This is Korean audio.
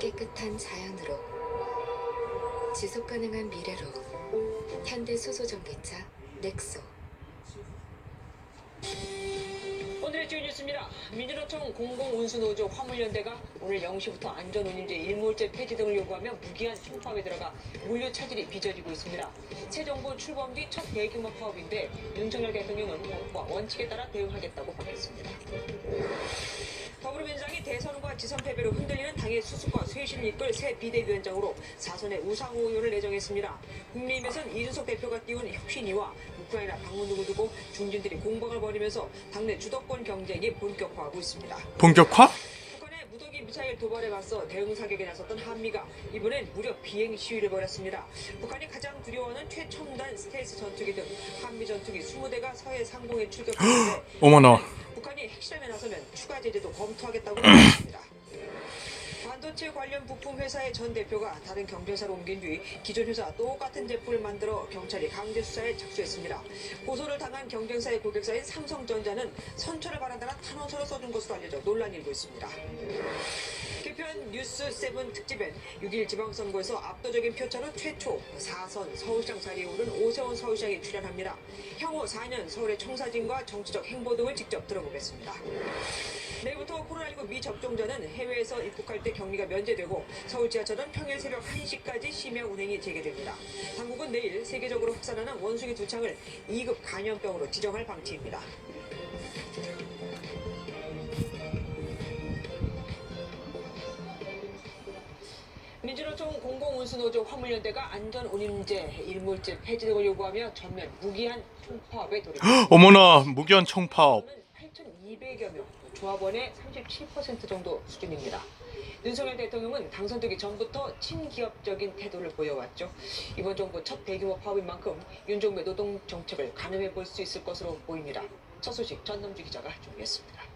깨끗한 자연으로 지속 가능한 미래로 현대 수소 전기차 넥소 오늘의 주요 뉴스입니다. 민주노총 공공운수노조 화물연대가 오늘 0시부터 안전운임제 일몰제 폐지 등을 요구하며 무기한 총파업에 들어가 물류 차질이 빚어지고 있습니다. 새 정부 출범 뒤 첫 대규모 파업인데 윤석열 대통령은 원칙에 따라 대응하겠다고 밝혔습니다. 더불어민주당이 대선과 지선 패배로 흔들리는 당의 수습과 쇄신을 이끌 새 비대위원장으로 사선의 우상호 의원을 내정했습니다. 국민의힘에선 이준석 대표가 띄운 혁신위와 우크라이나 방문 등을 두고 중진들이 공방을 벌이면서 당내 주도권 경쟁이 본격화하고 있습니다. 본격화? 북한의 무더기 미사일 도발에 맞서 대응 사격에 나섰던 한미가 이번엔 무려 비행 시위를 벌였습니다. 북한이 가장 두려워하는 최첨단 스텔스 전투기 등 한미 전투기 20대가 서해 상공에 출격했는데 어머나. 검토하겠다고 밝혔습니다. 반도체 관련 부품 회사의 전 대표가 다른 경쟁사로 옮긴 뒤 기존 회사 똑같은 제품을 만들어 경찰이 강제 수사에 착수했습니다. 고소를 당한 경쟁사의 고객사인 삼성전자는 선처를 바란다는 탄원서를 써준 것으로 알려져 논란이 일고 있습니다. 개편 뉴스 7 특집엔 6일 지방선거에서 압도적인 표차로 최초 4선 서울시장 자리에 오른 오세훈 서울시장이 출연합니다. 향후 4년 서울의 청사진과 정치적 행보 등을 직접 들어보겠습니다. 내일부터 코로나19 미접종자는 해외에서 입국할 때 격리가 면제되고 서울 지하철은 평일 새벽 1시까지 심야 운행이 재개됩니다. 당국은 내일 세계적으로 확산하는 원숭이 두 창을 2급 간염병으로 지정할 방침입니다. 민주노총 공공운수노조 화물연대가 안전운임제 일몰제 폐지 등을 요구하며 전면 무기한 총파업에 돌입했습니다. 어머나 무기한 총파업. 8,200여 명, 조합원의 37% 정도 수준입니다. 윤석열 대통령은 당선되기 전부터 친기업적인 태도를 보여왔죠. 이번 정부 첫 대규모 파업인 만큼 윤종배 노동 정책을 가늠해 볼 수 있을 것으로 보입니다. 첫 소식 전남주 기자가 준비했습니다.